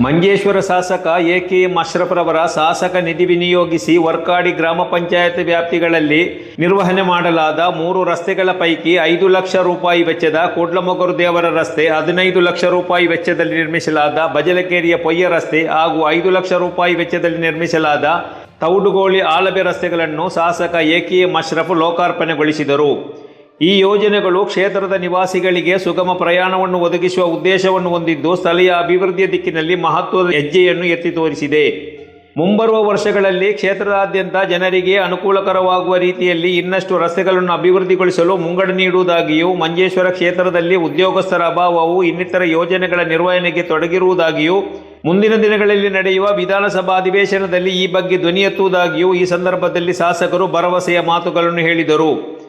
ಮಂಜೇಶ್ವರ ಶಾಸಕ A K M ಅಶ್ರಫ್ರವರ ಶಾಸಕ ನಿಧಿ ವಿನಿಯೋಗಿಸಿ ವರ್ಕಾಡಿ ಗ್ರಾಮ ಪಂಚಾಯತ್ ವ್ಯಾಪ್ತಿಗಳಲ್ಲಿ ನಿರ್ವಹಣೆ ಮಾಡಲಾದ ಮೂರು ರಸ್ತೆಗಳ ಪೈಕಿ ಐದು ಲಕ್ಷ ರೂಪಾಯಿ ವೆಚ್ಚದ ಕೂಡ್ಲಮೊಗರು ದೇವರ ರಸ್ತೆ, ಹದಿನೈದು ಲಕ್ಷ ರೂಪಾಯಿ ವೆಚ್ಚದಲ್ಲಿ ನಿರ್ಮಿಸಲಾದ ಬಜಲಕೇರಿಯ ಪೊಯ್ಯ ರಸ್ತೆ ಹಾಗೂ ಐದು ಲಕ್ಷ ರೂಪಾಯಿ ವೆಚ್ಚದಲ್ಲಿ ನಿರ್ಮಿಸಲಾದ ತೌಡುಗೋಳಿ ಆಲಬೆ ರಸ್ತೆಗಳನ್ನು ಶಾಸಕ ಎ ಕೆ ಎಂ ಅಶ್ರಫ್ ಲೋಕಾರ್ಪಣೆಗೊಳಿಸಿದರು. ಈ ಯೋಜನೆಗಳು ಕ್ಷೇತ್ರದ ನಿವಾಸಿಗಳಿಗೆ ಸುಗಮ ಪ್ರಯಾಣವನ್ನು ಒದಗಿಸುವ ಉದ್ದೇಶವನ್ನು ಹೊಂದಿದ್ದು ಸ್ಥಳೀಯ ಅಭಿವೃದ್ಧಿಯ ದಿಕ್ಕಿನಲ್ಲಿ ಮಹತ್ವದ ಹೆಜ್ಜೆಯನ್ನು ಎತ್ತಿ ತೋರಿಸಿದೆ. ಮುಂಬರುವ ವರ್ಷಗಳಲ್ಲಿ ಕ್ಷೇತ್ರದಾದ್ಯಂತ ಜನರಿಗೆ ಅನುಕೂಲಕರವಾಗುವ ರೀತಿಯಲ್ಲಿ ಇನ್ನಷ್ಟು ರಸ್ತೆಗಳನ್ನು ಅಭಿವೃದ್ಧಿಗೊಳಿಸಲು ಮುಂಗಡ ನೀಡುವುದಾಗಿಯೂ, ಮಂಜೇಶ್ವರ ಕ್ಷೇತ್ರದಲ್ಲಿ ಉದ್ಯೋಗಸ್ಥರ ಅಭಾವವು ಇನ್ನಿತರ ಯೋಜನೆಗಳ ನಿರ್ವಹಣೆಗೆ ತೊಡಗಿರುವುದಾಗಿಯೂ, ಮುಂದಿನ ದಿನಗಳಲ್ಲಿ ನಡೆಯುವ ವಿಧಾನಸಭಾ ಅಧಿವೇಶನದಲ್ಲಿ ಈ ಬಗ್ಗೆ ಧ್ವನಿ ಈ ಸಂದರ್ಭದಲ್ಲಿ ಶಾಸಕರು ಭರವಸೆಯ ಮಾತುಗಳನ್ನು ಹೇಳಿದರು.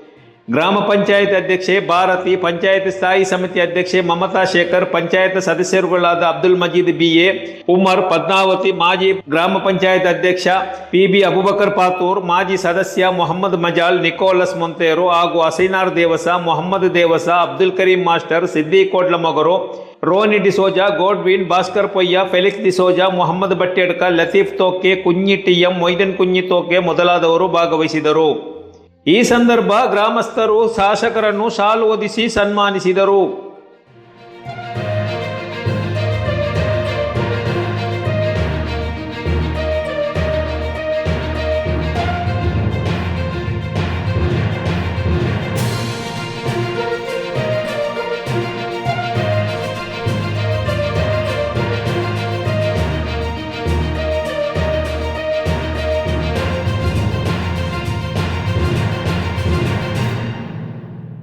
ಗ್ರಾಮ ಪಂಚಾಯತ್ ಅಧ್ಯಕ್ಷೆ, ಭಾರತಿ ಪಂಚಾಯತ್ ಸ್ಥಾಯಿ ಸಮಿತಿ ಅಧ್ಯಕ್ಷೆ ಮಮತಾ ಶೇಖರ್, ಪಂಚಾಯತ್ ಸದಸ್ಯರುಗಳಾದ ಅಬ್ದುಲ್ ಮಜೀದ್ ಬಿ ಎ ಉಮರ್ ಪದ್ಮಾವತಿ, ಮಾಜಿ ಗ್ರಾಮ ಪಂಚಾಯತ್ ಅಧ್ಯಕ್ಷ ಪಿ ಬಿ ಅಬುಬಕರ್ ಪಾತೂರ್, ಮಾಜಿ ಸದಸ್ಯ ಮೊಹಮ್ಮದ್ ಮಜಾಲ್, ನಿಕೋಲಸ್ ಮೊಂತೇರು ಹಾಗೂ Aseenar Devasa, Mohammed Devasa, Abdul Kareem master Siddique Kodlamogaru Roni D'Souza, Godwin, Bhaskar Poyya, Felix D'Souza, Mohammed Battedka, Latheef Thoke Kunhi T M, Moidan Kunhi Thoke ಮೊದಲಾದವರು ಭಾಗವಹಿಸಿದರು. ಈ ಸಂದರ್ಭ ಗ್ರಾಮಸ್ಥರು ಶಾಸಕರನ್ನು ಶಾಲು ಒದಿಸಿ ಸನ್ಮಾನಿಸಿದರು.